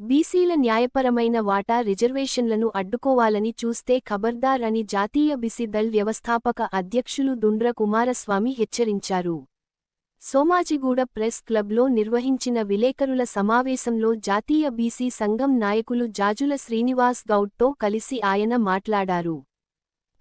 బీసీల న్యాయపరమైన వాటా రిజర్వేషన్లను అడ్డుకోవాలని చూస్తే ఖబర్దార్ అని జాతీయ బిసి దళ్ వ్యవస్థాపక అధ్యక్షులు దుండ్ర కుమారస్వామి హెచ్చరించారు. సోమాజిగూడ ప్రెస్ క్లబ్లో నిర్వహించిన విలేకరుల సమావేశంలో జాతీయ బీసీ సంఘం నాయకులు జాజుల శ్రీనివాస్ గౌడ్తో కలిసి ఆయన మాట్లాడారు.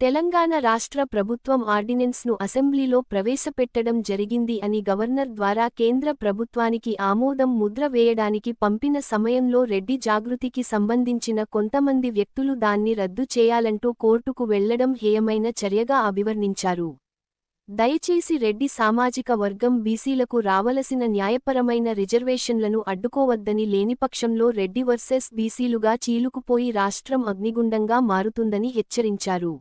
తెలంగాణ రాష్ట్ర ప్రభుత్వం ఆర్డినెన్స్ను అసెంబ్లీలో ప్రవేశపెట్టడం జరిగింది అని గవర్నర్ ద్వారా కేంద్ర ప్రభుత్వానికి ఆమోదం ముద్ర వేయడానికి పంపిన సమయంలో రెడ్డి జాగృతికి సంబంధించిన కొంతమంది వ్యక్తులు దాన్ని రద్దు చేయాలంటూ కోర్టుకు వెళ్ళడం హేయమైన చర్యగా అభివర్ణించారు. దయచేసి రెడ్డి సామాజిక వర్గం బీసీలకు రావలసిన న్యాయపరమైన రిజర్వేషన్లను అడ్డుకోవద్దని లేనిపక్షంలో రెడ్డి వర్సెస్ బీసీలుగా చీలుకుపోయి రాష్ట్రం అగ్నిగుండంగా మారుతుందని హెచ్చరించారు.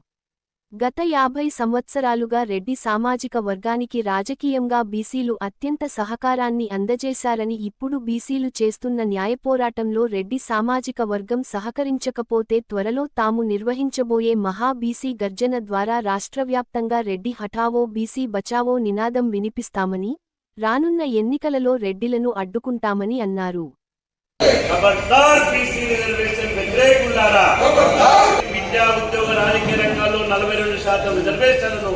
గత యాభై సంవత్సరాలుగా రెడ్డి సామాజిక వర్గానికి రాజకీయంగా బీసీలు అత్యంత సహకారాన్ని అందజేశారని ఇప్పుడు బీసీలు చేస్తున్న న్యాయపోరాటంలో రెడ్డి సామాజిక వర్గం సహకరించకపోతే త్వరలో తాము నిర్వహించబోయే మహా బీసీ గర్జన ద్వారా రాష్ట్రవ్యాప్తంగా రెడ్డి హఠావో బీసీ బచావో నినాదం వినిపిస్తామని రానున్న ఎన్నికలలో రెడ్డిలను అడ్డుకుంటామని అన్నారు. శాతం రిజర్వేషన్లను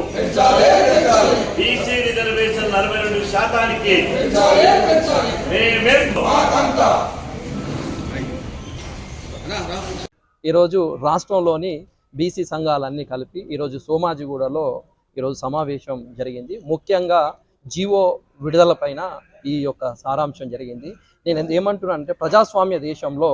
బీసీ రిజర్వేషన్ నలభై రెండు శాతానికి ఈరోజు రాష్ట్రంలోని బీసీ సంఘాలన్నీ కలిపి ఈరోజు సోమాజిగూడలో ఈరోజు సమావేశం జరిగింది. ముఖ్యంగా జీవో విడుదలపైన ఈ యొక్క సారాంశం జరిగింది. నేను ఏమంటున్నాను ఏమంటున్నానంటే ప్రజాస్వామ్య దేశంలో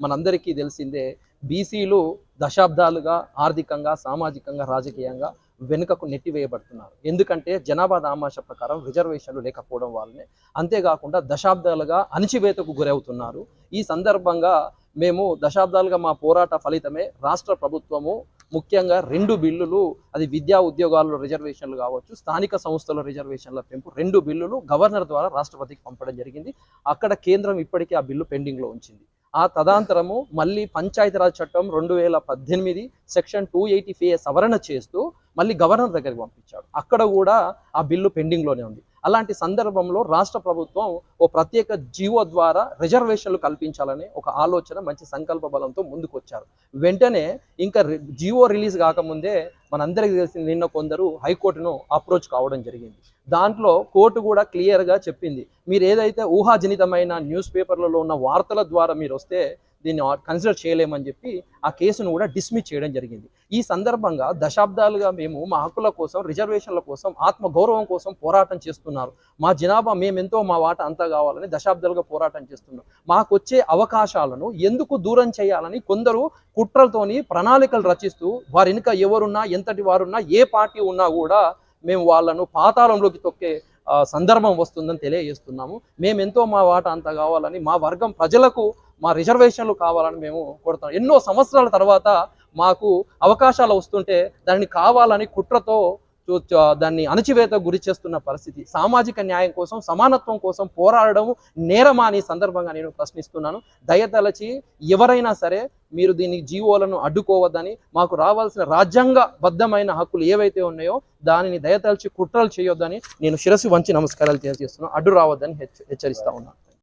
మనందరికీ తెలిసిందే బీసీలు దశాబ్దాలుగా ఆర్థికంగా సామాజికంగా రాజకీయంగా వెనుకకు నెట్టివేయబడుతున్నారు. ఎందుకంటే జనాభా దామాష ప్రకారం రిజర్వేషన్లు లేకపోవడం వల్లనే. అంతేకాకుండా దశాబ్దాలుగా అణిచివేతకు గురవుతున్నారు. ఈ సందర్భంగా మేము దశాబ్దాలుగా మా పోరాట ఫలితమే రాష్ట్ర ప్రభుత్వము ముఖ్యంగా రెండు బిల్లులు అది విద్యా ఉద్యోగాల్లో రిజర్వేషన్లు కావచ్చు స్థానిక సంస్థల రిజర్వేషన్ల పెంపు రెండు బిల్లులు గవర్నర్ ద్వారా రాష్ట్రపతికి పంపడం జరిగింది. అక్కడ కేంద్రం ఇప్పటికీ ఆ బిల్లు పెండింగ్లో ఉంచింది. ఆ తదాంతరము మళ్ళీ పంచాయతీరాజ్ చట్టం రెండు వేల పద్దెనిమిది సెక్షన్ టూ ఎయిటీ ఫే సవరణ చేస్తూ మళ్ళీ గవర్నర్ దగ్గరికి పంపించాడు. అక్కడ కూడా ఆ బిల్లు పెండింగ్లోనే ఉంది. అలాంటి సందర్భంలో రాష్ట్ర ప్రభుత్వం ఓ ప్రత్యేక జీవో ద్వారా రిజర్వేషన్లు కల్పించాలనే ఒక ఆలోచన మంచి సంకల్ప బలంతో ముందుకొచ్చారు. వెంటనే ఇంకా జీవో రిలీజ్ కాకముందే మనందరికీ తెలిసిన నిన్న కొందరు హైకోర్టును అప్రోచ్ కావడం జరిగింది. దాంట్లో కోర్టు కూడా క్లియర్గా చెప్పింది. మీరు ఏదైతే ఊహాజనితమైన న్యూస్ పేపర్లలో ఉన్న వార్తల ద్వారా మీరు వస్తే దీన్ని కన్సిడర్ చేయలేమని చెప్పి ఆ కేసును కూడా డిస్మిస్ చేయడం జరిగింది. ఈ సందర్భంగా దశాబ్దాలుగా మేము మా హక్కుల కోసం రిజర్వేషన్ల కోసం ఆత్మ గౌరవం కోసం పోరాటం చేస్తున్నారు. మా జనాభా మేమెంతో మా వాట అంతా కావాలని దశాబ్దాలుగా పోరాటం చేస్తున్నాం. మాకు వచ్చే అవకాశాలను ఎందుకు దూరం చేయాలని కొందరు కుట్రలతోని ప్రణాళికలు రచిస్తూ వారి వెనుక ఎవరున్నా ఎంతటి వారున్నా ఏ పార్టీ ఉన్నా కూడా మేము వాళ్ళను పాతాళంలోకి తొక్కే సందర్భం వస్తుందని తెలియజేస్తున్నాము. మేము ఎంతో మా వాట అంత కావాలని మా వర్గం ప్రజలకు మా రిజర్వేషన్లు కావాలని మేము కోరుతాం ఎన్నో సంవత్సరాల తర్వాత మాకు అవకాశాలు వస్తుంటే దాన్ని కావాలని కుట్రతో చూ- దాన్ని అణచివేత గురి చేస్తున్న పరిస్థితి. సామాజిక న్యాయం కోసం సమానత్వం కోసం పోరాడడం నేరమా అని సందర్భంగా నేను ప్రశ్నిస్తున్నాను. దయతలచి ఎవరైనా సరే మీరు దీన్ని జీవోలను అడ్డుకోవద్దని మాకు రావాల్సిన రాజ్యాంగబద్ధమైన హక్కులు ఏవైతే ఉన్నాయో దానిని దయతలచి కుట్రలు చేయొద్దని నేను శిరస్సు వంచి నమస్కారాలు తెలియజేస్తున్నాను అడ్డు రావద్దని హెచ్చ హెచ్చరిస్తా ఉన్నాను